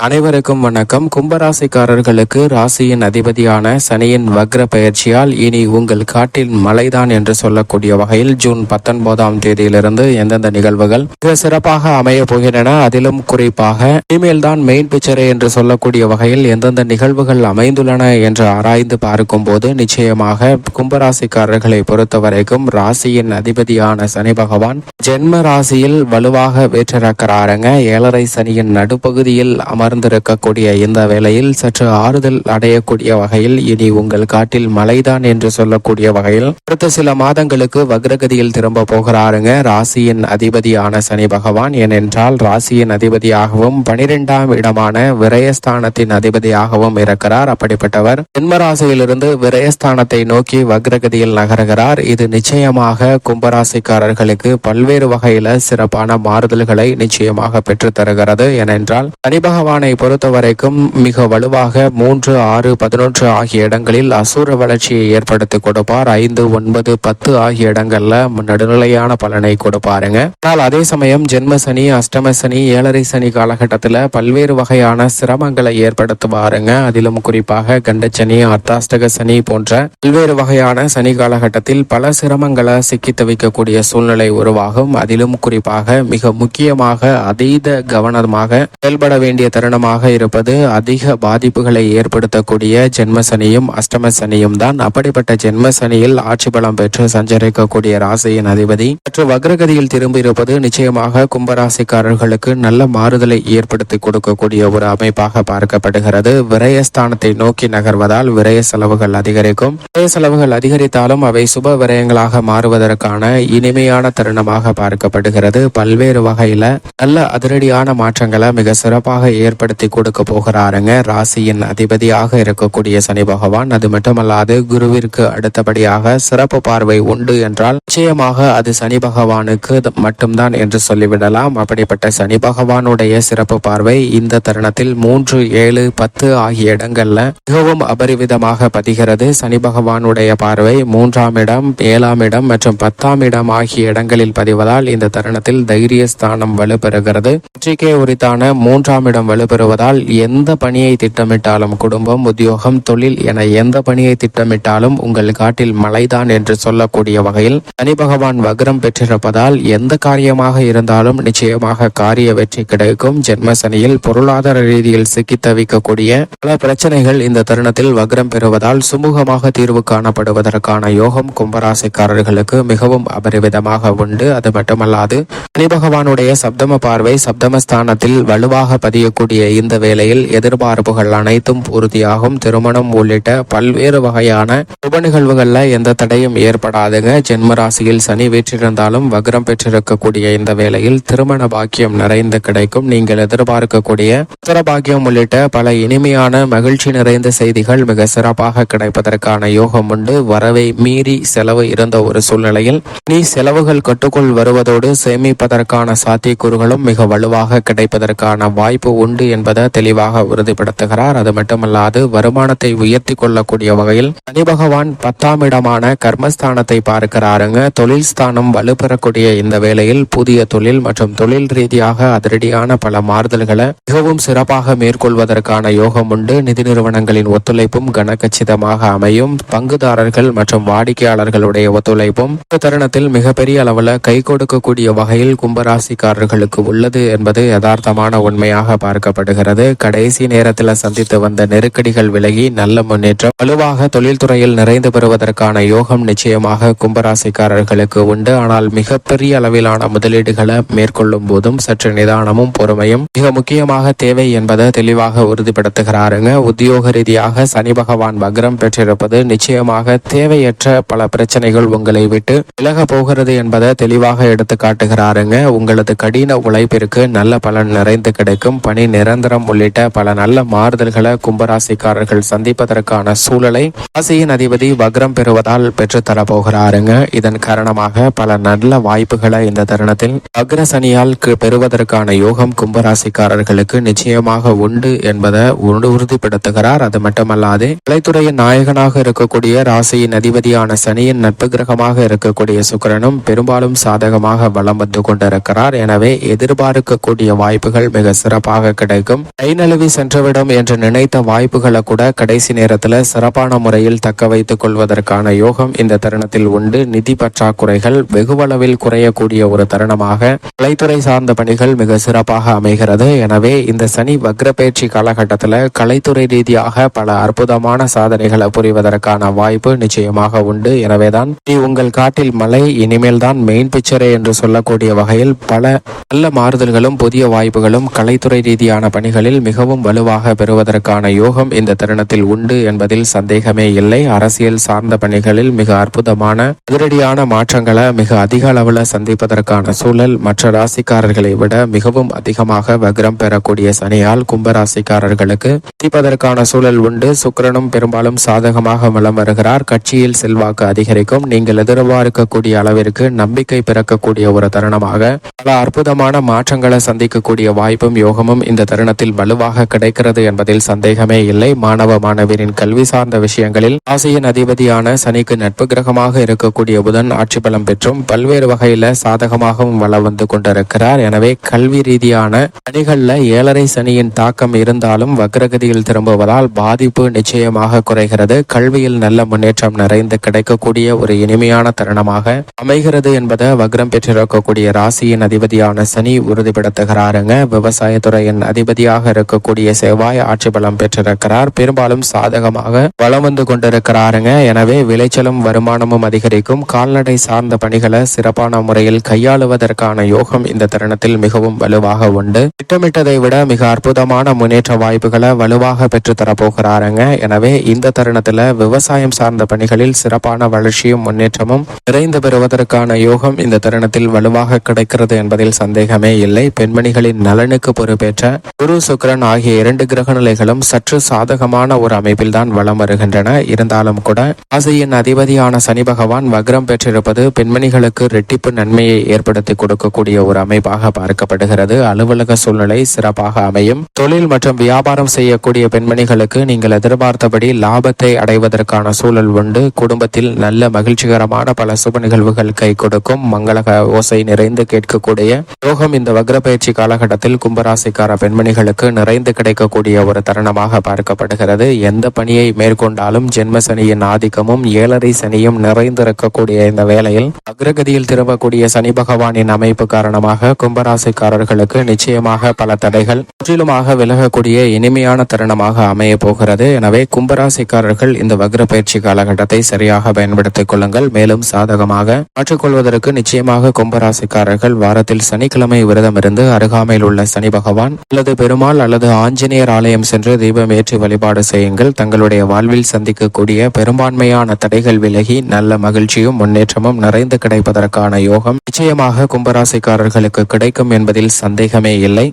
அனைவருக்கும் வணக்கம். கும்பராசிக்காரர்களுக்கு ராசியின் அதிபதியான சனியின் வக்ர பயிற்சியால் இனி உங்கள் காட்டில் மழைதான் என்று சொல்லக்கூடிய வகையில் ஜூன் பத்தொன்பதாம் தேதியிலிருந்து எந்தெந்த நிகழ்வுகள் மிக சிறப்பாக அமைய போகின்றன. அதிலும் குறிப்பாக இனிமேல் தான் மெயின் பிக்சரே என்று சொல்லக்கூடிய வகையில் எந்தெந்த நிகழ்வுகள் அமைந்துள்ளன என்று ஆராய்ந்து பார்க்கும் போது நிச்சயமாக கும்பராசிக்காரர்களை பொறுத்தவரைக்கும் ராசியின் அதிபதியான சனி பகவான் ஜென்ம ராசியில் வலுவாக வேற்றிருக்கிறாருங்க ஏழரை சனியின் நடுப்பகுதியில் அமர்ந்திருக்கக்கூடிய இந்த வேளையில் சற்று ஆறுதல் அடையக்கூடிய வகையில் இனி உங்கள் காட்டில் மழைதான் என்று சொல்லக்கூடிய வகையில் அடுத்த சில மாதங்களுக்கு வக்ரகதியில் திரும்ப போகிறாருங்க. ராசியின் அதிபதியான சனி பகவான். ஏனென்றால் ராசியின் அதிபதியாகவும் பனிரெண்டாம் இடமான விரயஸ்தானத்தின் அதிபதியாகவும் இருக்கிறார். அப்படிப்பட்டவர் ஜென்மராசியிலிருந்து விரயஸ்தானத்தை நோக்கி வக்ரகதியில் நகர்கிறார். இது நிச்சயமாக கும்பராசிக்காரர்களுக்கு பல்வேறு வகையில சிறப்பான மாறுதல்களை நிச்சயமாக பெற்றுத் தருகிறது. ஏனென்றால் சனி பகவான் பொறுத்தவரைக்கும் மிக வலுவாக மூன்று ஆறு பதினொன்று ஆகிய இடங்களில் அசுர வளர்ச்சியை ஏற்படுத்தி கொடுப்பார். ஐந்து ஒன்பது பத்து ஆகிய இடங்கள்ல நடுநிலையான பலனை கொடுப்பாருங்க. ஆனால் அதே சமயம் ஜென்ம சனி அஷ்டம சனி ஏழரை சனி காலகட்டத்தில் பல்வேறு வகையான சிரமங்களை ஏற்படுத்துவாருங்க. அதிலும் குறிப்பாக கண்டச்சனி அர்த்தாஷ்டக சனி போன்ற பல்வேறு வகையான சனி காலகட்டத்தில் பல சிரமங்களை சிக்கி தவிக்கக்கூடிய சூழ்நிலை உருவாகும். அதிலும் குறிப்பாக மிக முக்கியமாக அதீத கவனமாக செயல்பட வேண்டிய தருணமாக இருப்பது அதிக பாதிப்புகளை ஏற்படுத்தக்கூடிய ஜென்ம சனியும் அஷ்டம சனியும் தான். அப்படிப்பட்ட ஜென்ம சனியில் ஆட்சி பலம் பெற்று சஞ்சரிக்கக்கூடிய ராசியின் அதிபதி. மற்றும் வக்ரகதியில் திரும்பி இருப்பது நிச்சயமாக கும்பராசிக்காரர்களுக்கு நல்ல மாறுதலை ஏற்படுத்தி கொடுக்கக்கூடிய ஒரு அமைப்பாக பார்க்கப்படுகிறது. விரயஸ்தானத்தை நோக்கி நகர்வதால் விரய செலவுகள் அதிகரிக்கும். விரய செலவுகள் அதிகரித்தாலும் அவை சுப விரயங்களாக மாறுவதற்கான இனிமையான தருணமாக பார்க்கப்படுகிறது. பல்வேறு வகையில நல்ல அதிரடியான மாற்றங்களை மிக சிறப்பாக ஏற்படுத்தி கொடுக்க போகிறாருங்க. ராசியின் அதிபதியாக இருக்கக்கூடிய சனி பகவான் அது மட்டுமல்லாது குருவிற்கு அடுத்தபடியாக சிறப்பு பார்வை உண்டு என்றால் நிச்சயமாக அது சனி பகவானுக்கு மட்டும்தான் என்று சொல்லிவிடலாம். அப்படிப்பட்ட சனி பகவானுடைய சிறப்பு பார்வை இந்த தருணத்தில் மூன்று ஏழு பத்து ஆகிய இடங்கள்ல மிகவும் அபரிவிதமாக பதிகிறது. சனி பகவானுடைய பார்வை மூன்றாம் இடம் ஏழாம் இடம் மற்றும் பத்தாம் இடம் ஆகிய இடங்களில் பதிவதால் இந்த தருணத்தில் தைரிய ஸ்தானம் வலுப்பெறுகிறது. வெற்றிக்கே உரித்தான மூன்றாம் இடம் வலு வலுப்பெறுவதால் எந்த பணியை திட்டமிட்டாலும் குடும்பம் உத்தியோகம் தொழில் என எந்த பணியை திட்டமிட்டாலும் உங்கள் காட்டில் மழைதான் என்று சொல்லக்கூடிய வகையில் சனி பகவான் வக்ரம் பெற்றிருப்பதால் எந்த காரியமாக இருந்தாலும் நிச்சயமாக காரிய வெற்றி கிடைக்கும். ஜென்ம சனியில் பொருளாதார ரீதியில் சிக்கி தவிக்கக்கூடிய பல பிரச்சனைகள் இந்த தருணத்தில் வக்ரம் பெறுவதால் சுமூகமாக தீர்வு காணப்படுவதற்கான யோகம் கும்பராசிக்காரர்களுக்கு மிகவும் அபரிவிதமாக உண்டு. அது மட்டுமல்லாது சனி பகவானுடைய சப்தம பார்வை சப்தமஸ்தானத்தில் வலுவாக பதியக்கூடிய இந்த வேளையில் எதிர்பார்ப்புகள் அனைத்தும் பூர்த்தியாகும். திருமணம் உள்ளிட்ட பல்வேறு வகையான சுப நிகழ்வுகள்ல எந்த தடையும் ஏற்படாதுங்க. ஜென்ம ராசியில் சனி வீற்றிருந்தாலும் வக்ரம் பெற்றிருக்கக்கூடிய இந்த வேளையில் திருமண பாக்கியம் நிறைந்து கிடைக்கும். நீங்கள் எதிர்பார்க்கக்கூடிய உத்தர பாக்கியம் உள்ளிட்ட பல இனிமையான மகிழ்ச்சி நிறைந்த செய்திகள் மிக சிறப்பாக கிடைப்பதற்கான யோகம் உண்டு. வரவை மீறி செலவு இருந்த ஒரு சூழ்நிலையில் நீ செலவுகள் கட்டுக்குள் வருவதோடு சேமிப்பதற்கான சாத்தியக்கூறுகளும் மிக வலுவாக கிடைப்பதற்கான வாய்ப்பு உண்டு. என்பதை தெளிவாக உறுதிப்படுத்துகிறார். அது மட்டுமல்லாது வருமானத்தை உயர்த்தி கொள்ளக்கூடிய வகையில் சனி பகவான் பத்தாம் இடமான கர்மஸ்தானத்தை பார்க்கிறாருங்க. தொழில் ஸ்தானம் வலுப்பெறக்கூடிய இந்த வேளையில் புதிய தொழில் மற்றும் தொழில் ரீதியாக அதிரடியான பல மாறுதல்களை மிகவும் சிறப்பாக மேற்கொள்வதற்கான யோகம் உண்டு. நிதி நிறுவனங்களின் ஒத்துழைப்பும் கனக்கச்சிதமாக அமையும். பங்குதாரர்கள் மற்றும் வாடிக்கையாளர்களுடைய ஒத்துழைப்பும் தருணத்தில் மிகப்பெரிய அளவில் கை கொடுக்கக்கூடிய வகையில் கும்பராசிக்காரர்களுக்கு உள்ளது என்பது யதார்த்தமான உண்மையாக பார்க்க எதிர்பார்க்கப்படுகிறது கடைசி நேரத்தில் சந்தித்து வந்த நெருக்கடிகள் விலகி நல்ல முன்னேற்றம் வலுவாக தொழில்துறையில் நிறைந்து பெறுவதற்கான யோகம் நிச்சயமாக கும்பராசிக்காரர்களுக்கு உண்டு. ஆனால் மிகப்பெரிய அளவிலான முதலீடுகளை மேற்கொள்ளும் போதும் சற்று நிதானமும் பொறுமையும் மிக முக்கியமாக தேவை என்பதை தெளிவாக உறுதிப்படுத்துகிறாருங்க. உத்தியோக ரீதியாக சனி பகவான் வக்ரம் பெற்றிருப்பது நிச்சயமாக தேவையற்ற பல பிரச்சனைகள் உங்களை விட்டு விலக போகிறது என்பதை தெளிவாக எடுத்து காட்டுகிறாருங்க உங்களது கடின உழைப்பிற்கு நல்ல பலன் நிறைந்து கிடைக்கும். பணி நிரந்தரம் உள்ளிட்ட பல நல்ல மாறுதல்களை கும்பராசிக்காரர்கள் சந்திப்பதற்கான சூழலை ராசியின் அதிபதி வக்ரம் பெறுவதால் பெற்றுத்தர போகிறாருங்க இதன் காரணமாக பல நல்ல வாய்ப்புகளை இந்த தருணத்தில் வக்ரசனியால் பெறுவதற்கான யோகம் கும்பராசிக்காரர்களுக்கு நிச்சயமாக உண்டு என்பதை உறுதிப்படுத்துகிறார். அது மட்டுமல்லாது கலைத்துறையின் நாயகனாக இருக்கக்கூடிய ராசியின் அதிபதியான சனியின் நட்பு கிரகமாக இருக்கக்கூடிய சுக்கிரனும் பெரும்பாலும் சாதகமாக வலம் வந்து கொண்டிருக்கிறார். எனவே எதிர்பார்க்கக்கூடிய வாய்ப்புகள் மிக சிறப்பாக கிடைக்கும். கை நழுவி சென்றுவிடும் என்று நினைத்த வாய்ப்புகளை கூட கடைசி நேரத்தில் சிறப்பான முறையில் தக்க வைத்துக் கொள்வதற்கான யோகம் இந்த தருணத்தில் உண்டு. நிதி பற்றாக்குறைகள் வெகுவளவில் குறையக்கூடிய ஒரு தருணமாக கலைத்துறை சார்ந்த பணிகள் மிக சிறப்பாக அமைகிறது. எனவே இந்த சனி வக்ரப்பயிற்சி காலகட்டத்தில் கலைத்துறை ரீதியாக பல அற்புதமான சாதனைகளை புரிவதற்கான வாய்ப்பு நிச்சயமாக உண்டு. எனவேதான் இனி உங்கள் காட்டில் மலை இனிமேல் தான் மெயின் பிக்சரே என்று சொல்லக்கூடிய வகையில் பல நல்ல மாறுதல்களும் புதிய வாய்ப்புகளும் கலைத்துறை ரீதியாக ரீதியான பணிகளில் மிகவும் வலுவாக பெறுவதற்கான யோகம் இந்த தருணத்தில் உண்டு என்பதில் சந்தேகமே இல்லை. அரசியல் சார்ந்த பணிகளில் மிக அற்புதமான அதிரடியான மாற்றங்களை மிக அதிக அளவில் சந்திப்பதற்கான சூழல் மற்ற ராசிக்காரர்களை விட மிகவும் அதிகமாக வக்ரம் பெறக்கூடிய சனியால் கும்பராசிக்காரர்களுக்கு சந்திப்பதற்கான சூழல் உண்டு. சுக்கரனும் பெரும்பாலும் சாதகமாக வலம் வருகிறார். கட்சியில் செல்வாக்கு அதிகரிக்கும். நீங்கள் எதிர்பார்க்கக்கூடிய அளவிற்கு நம்பிக்கை பிறக்கக்கூடிய ஒரு தருணமாக பல அற்புதமான மாற்றங்களை சந்திக்கக்கூடிய வாய்ப்பும் யோகமும் இந்த தருணத்தில் வலுவாக கிடைக்கிறது என்பதில் சந்தேகமே இல்லை. மாணவ மாணவியரின் கல்வி சார்ந்த விஷயங்களில் ஆசையின் அதிபதியான சனிக்கு நட்பு கிரகமாக இருக்கக்கூடிய புதன் ஆட்சி பலம் பெற்றும் பல்வேறு வகையில சாதகமாகவும் வளம் வந்து கொண்டிருக்கிறார். எனவே கல்வி ரீதியான பணிகள்ல ஏழரை சனியின் தாக்கம் இருந்தாலும் வக்ரகதியில் திரும்புவதால் பாதிப்பு நிச்சயமாக குறைகிறது. கல்வியில் நல்ல முன்னேற்றம் நிறைந்து கிடைக்கக்கூடிய ஒரு இனிமையான தருணமாக அமைகிறது என்பதை வக்ரம் பெற்றிருக்கக்கூடிய ராசியின் அதிபதியான சனி உறுதிப்படுத்துகிறாருங்க. விவசாயத்துறையின் அதிபதியாக இருக்கக்கூடிய செவ்வாய் ஆட்சி பலம் பெற்றிருக்கிறார். பெரும்பாலும் சாதகமாக வளம் வந்து கொண்டிருக்கிறாருங்க. எனவே விளைச்சலும் வருமானமும் அதிகரிக்கும். கால்நடை சார்ந்த பணிகளை சிறப்பான முறையில் கையாளுவதற்கான யோகம் இந்த தருணத்தில் மிகவும் வலுவாக உண்டு. திட்டமிட்டதை விட மிக அற்புதமான முன்னேற்ற வாய்ப்புகளை வலுவாக பெற்று தரப்போகிறாருங்க. எனவே இந்த தருணத்துல விவசாயம் சார்ந்த பணிகளில் சிறப்பான வளர்ச்சியும் முன்னேற்றமும் நிறைந்து பெறுவதற்கான யோகம் இந்த தருணத்தில் வலுவாக கிடைக்கிறது என்பதில் சந்தேகமே இல்லை. பெண்மணிகளின் நலனுக்கு பொறுப்பேற்ற குரு சுக்கரன் ஆகிய இரண்டு கிரக நிலைகளும் சற்று சாதகமான ஒரு அமைப்பில் தான் வளம் வருகின்றன. இருந்தாலும் கூட ராசியின் அதிபதியான சனி பகவான் வக்ரம் பெற்றிருப்பது பெண்மணிகளுக்கு ரெட்டிப்பு நன்மையை ஏற்படுத்தி கொடுக்கக்கூடிய ஒரு அமைப்பாக பார்க்கப்படுகிறது. அலுவலக சூழ்நிலை சிறப்பாக அமையும். தொழில் மற்றும் வியாபாரம் செய்யக்கூடிய பெண்மணிகளுக்கு நீங்கள் எதிர்பார்த்தபடி லாபத்தை அடைவதற்கான சூழல் உண்டு. குடும்பத்தில் நல்ல மகிழ்ச்சிகரமான பல சுப நிகழ்வுகள் கை கொடுக்கும். மங்களக ஓசை நிறைந்து கேட்கக்கூடிய யோகம் இந்த வக்ர பயிற்சி காலகட்டத்தில் கும்பராசிக்கார பெண் பெண்மணிகளுக்கு நிறைந்து கிடைக்கக்கூடிய ஒரு தருணமாக பார்க்கப்படுகிறது. எந்த பணியை மேற்கொண்டாலும் ஜென்ம சனியின் ஆதிக்கமும் ஏழரை சனியும் நிறைந்திருக்கக்கூடிய இந்த வேளையில் அக்ரகதியில் திரும்பக்கூடிய சனி பகவானின் அமைப்பு காரணமாக கும்பராசிக்காரர்களுக்கு நிச்சயமாக பல தடைகள் முற்றிலுமாக விலகக்கூடிய இனிமையான தருணமாக அமைய போகிறது. எனவே கும்பராசிக்காரர்கள் இந்த வக்ர பயிற்சி காலகட்டத்தை சரியாக பயன்படுத்திக் கொள்ளுங்கள். மேலும் சாதகமாக மாற்றிக்கொள்வதற்கு நிச்சயமாக கும்பராசிக்காரர்கள் வாரத்தில் சனிக்கிழமை விரதம் இருந்து அருகாமையில் உள்ள சனி பகவான் அல்லது பெருமாள் அல்லது ஆஞ்சநேயர் ஆலயம் சென்று தீபம் ஏற்றி வழிபாடு செய்யுங்கள். தங்களுடைய வாழ்வில் சந்திக்கக்கூடிய பெரும்பான்மையான தடைகள் விலகி நல்ல மகிழ்ச்சியும் முன்னேற்றமும் நிறைந்து கிடைப்பதற்கான யோகம் நிச்சயமாக கும்பராசிக்காரர்களுக்கு கிடைக்கும் என்பதில் சந்தேகமே இல்லை.